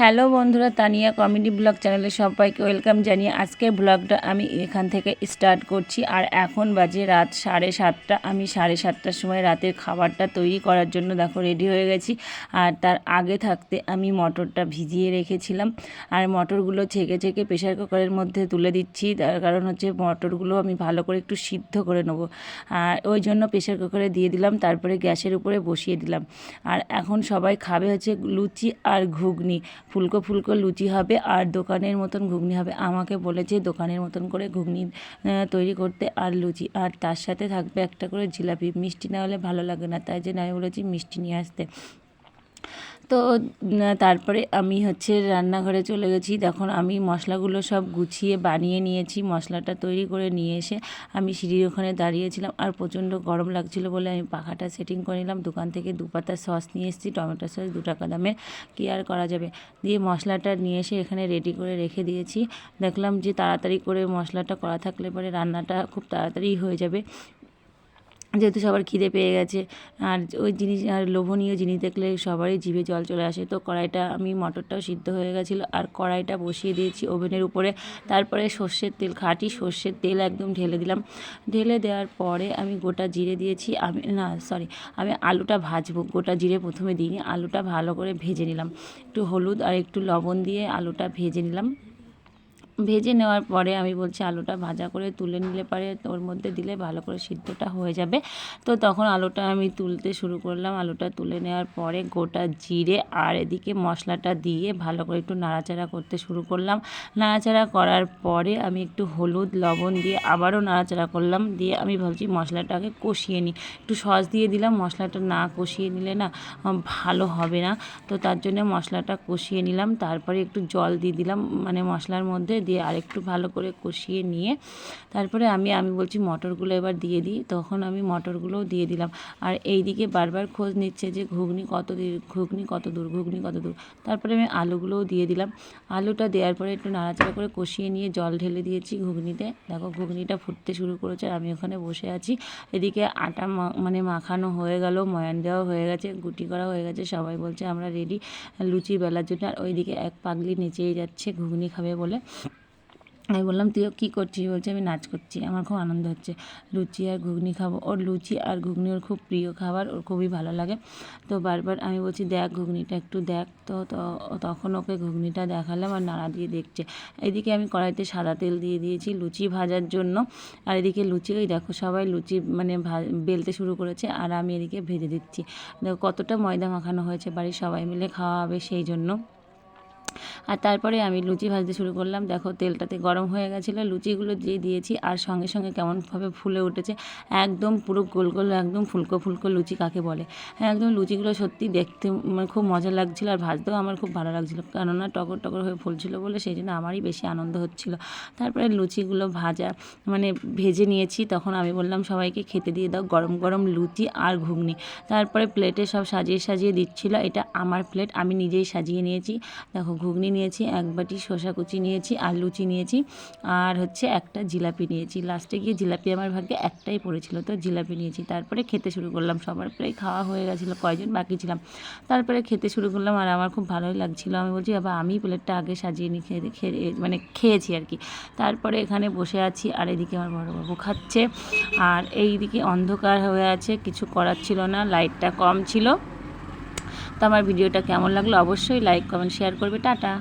Hello বন্ধুরা, Tania comedy blog চ্যানেলে সবাইকে ওয়েলকাম জানিয়ে আজকের ব্লগটা আমি এখান থেকে স্টার্ট করছি। আর এখন বাজে রাত সাড়ে সাতটা। আমি সাড়ে সাতটার সময় রাতের খাবারটা তৈরি করার জন্য দেখো রেডি হয়ে গেছি। আর তার আগে থাকতে আমি মটরটা ভিজিয়ে রেখেছিলাম। আর মটরগুলো ছেঁকে ছেঁকে প্রেশার কুকারের মধ্যে তুলে দিচ্ছি। তার কারণ হচ্ছে মটরগুলো আমি ভালো করে একটু সিদ্ধ করে নেব। আর ওই জন্য প্রেশার কুকারে দিয়ে দিলাম, তারপরে গ্যাসের উপরে বসিয়ে দিলাম। আর এখন সবাই খাবে হচ্ছে লুচি আর ঘুগনি। ফুলকো ফুলকো লুচি হবে আর দোকানের মতন ঘুগনি হবে। আমাকে বলেছে দোকানের মতন করে ঘুগনি তৈরি করতে আর লুচি। আর তার সাথে থাকবে একটা করে জিলাপি। মিষ্টি না হলে ভালো লাগে না, তাই জন্য আমি বলেছি মিষ্টি নিয়ে আসতে। তো তারপরে আমি হচ্ছে রান্নাঘরে চলে গেছি। তখন আমি মশলাগুলো সব গুছিয়ে বানিয়ে নিয়েছি। মশলাটা তৈরি করে নিয়ে এসে আমি সিঁড়ির ওখানে দাঁড়িয়েছিলাম আর প্রচণ্ড গরম লাগছিল বলে আমি পাখাটা সেটিং করে নিলাম। দোকান থেকে দু পাতা সস নিয়ে এসেছি। টমেটো সস দু টাকা দামের। কি আর করা যাবে? দিয়ে মশলাটা নিয়ে এসে এখানে রেডি করে রেখে দিয়েছি। দেখলাম যে তাড়াতাড়ি করে মশলাটা করা থাকলে পরে রান্নাটা খুব তাড়াতাড়ি হয়ে যাবে। যেহেতু সবার খিদে পেয়ে গেছে, আর ওই জিনিস, আর লোভনীয় জিনিস দেখলে সবারই জিভে জল চলে আসে। তো কড়াইটা আমি, মটরটাও সিদ্ধ হয়ে গেছিল, আর কড়াইটা বসিয়ে দিয়েছি ওভেনের উপরে। তারপরে সর্ষের তেল, খাঁটি সর্ষের তেল একদম ঢেলে দিলাম। ঢেলে দেওয়ার পরে আমি গোটা জিরে দিয়েছি, আমি, না সরি আমি আলুটা ভাজবো, গোটা জিরে প্রথমে দিইনি, আলুটা ভালো করে ভেজে নিলাম। একটু হলুদ আর একটু লবণ দিয়ে আলুটা ভেজে নিলাম। ভেজে নেওয়ার পরে আমি বলছি, আলুটা ভাজা করে তুলে নিলে পারে ওর মধ্যে দিলে ভালো করে সিদ্ধটা হয়ে যাবে। তো তখন আলুটা আমি তুলতে শুরু করলাম। আলুটা তুলে নেওয়ার পরে গোটা জিরে আর এদিকে মশলাটা দিয়ে ভালো করে একটু নাড়াচাড়া করতে শুরু করলাম। নাড়াচাড়া করার পরে আমি একটু হলুদ, লবণ দিয়ে আবারও নাড়াচাড়া করলাম। দিয়ে আমি ভাবছি মশলাটাকে কষিয়ে নিই। একটু সস দিয়ে দিলাম, মশলাটা না কষিয়ে নিলে না ভালো হবে না। তো তার জন্য মশলাটা কষিয়ে নিলাম। তারপরে একটু জল দিয়ে দিলাম। মানে মশলার মধ্যে দিয়ে আরেকটু ভালো করে কষিয়ে নিয়ে তারপরে আমি আমি বলছি মটরগুলো এবার দিয়ে দিই। তখন আমি মটরগুলোও দিয়ে দিলাম। আর এইদিকে বারবার খোঁজ নিচ্ছে যে ঘুগনি কত দূর ঘুগনি কত দূর, ঘুগনি কত দূর। তারপরে আমি আলুগুলোও দিয়ে দিলাম। আলুটা দেওয়ার পরে একটু নাড়াচাড়া করে কষিয়ে নিয়ে জল ঢেলে দিয়েছি ঘুগনিতে। দেখো ঘুগনিটা ফুটতে শুরু করেছে আমি ওখানে বসে আছি। এদিকে আটা মানে মাখানো হয়ে গেল, ময়ান দেওয়া হয়ে গেছে, গুটি করা হয়ে গেছে। সবাই বলছে আমরা রেডি লুচি বেলার জন্য। আর ওইদিকে এক পাগলি নেচেই যাচ্ছে, ঘুগনি খাবে বলে। আমি বললাম, তুইও কী করছিস? বলছে, আমি নাচ করছি, আমার খুব আনন্দ হচ্ছে। লুচি আর ঘুগনি খাব। ওর লুচি আর ঘুগনি ওর খুব প্রিয় খাবার, ওর খুবই ভালো লাগে। তো বারবার আমি বলছি, দেখ ঘুগনিটা একটু দেখ তো। তখন ওকে ঘুগনিটা দেখালাম আর নাড়া দিয়ে দেখছে। এদিকে আমি কড়াইতে সাদা তেল দিয়ে দিয়েছি লুচি ভাজার জন্য। আর এদিকে লুচি, ওই দেখো সবাই লুচি মানে বেলতে শুরু করেছে আর আমি এদিকে ভেজে দিচ্ছি। দেখো কতটা ময়দা মাখানো হয়েছে বাড়ির সবাই মিলে খাওয়া হবে সেই জন্য। আর তারপরে আমি লুচি ভাজতে শুরু করলাম। দেখো, তেলটাতে গরম হয়ে গেছিল। লুচিগুলো দিয়ে দিয়েছি আর সঙ্গে সঙ্গে কেমনভাবে ফুলে উঠেছে। একদম পুরো গোল গোল, একদম ফুলকো ফুলকো লুচি কাকে বলে। হ্যাঁ একদম লুচিগুলো সত্যি দেখতে মানে খুব মজা লাগছিল আর ভাজতেও আমার খুব ভালো লাগছিল। কেননা টকর টকর হয়ে ফুলছিল বলে সেই জন্য আমারই বেশি আনন্দ হচ্ছিল। তারপরে লুচিগুলো ভাজা মানে ভেজে নিয়েছি। তখন আমি বললাম, সবাইকে খেতে দিয়ে দাও গরম গরম লুচি আর ঘুগনি। তারপরে প্লেটে সব সাজিয়ে সাজিয়ে দিচ্ছিল। এটা আমার প্লেট, আমি নিজেই সাজিয়ে নিয়েছি। দেখো ঘুগনি নিয়েছি, এক বাটি শসা কুচি নিয়েছি, আর লুচি নিয়েছি, আর হচ্ছে একটা জিলাপি নিয়েছি। লাস্টে গিয়ে জিলাপি আমার ভাগ্যে একটাই পড়েছিল, তো জিলাপি নিয়েছি। তারপরে খেতে শুরু করলাম, সবার প্রায় খাওয়া হয়ে গেছিল, কয়জন বাকি ছিলাম। তারপরে খেতে শুরু করলাম, আর আমার খুব ভালোই লাগছিল। আমি বলছি, বাবা, আমি প্লেটটা আগে সাজিয়ে নিয়ে খেয়ে খেয়ে মানে খেয়েছি আর কি। তারপরে এখানে বসে আছি, আর এদিকে আমার বড়োবাবু খাচ্ছে, আর এইদিকে অন্ধকার হয়ে আছে, কিছু করার ছিল না, লাইটটা কম ছিল। তো আমার ভিডিওটা কেমন লাগল অবশ্যই লাইক কমেন্ট শেয়ার করবে। টাটা।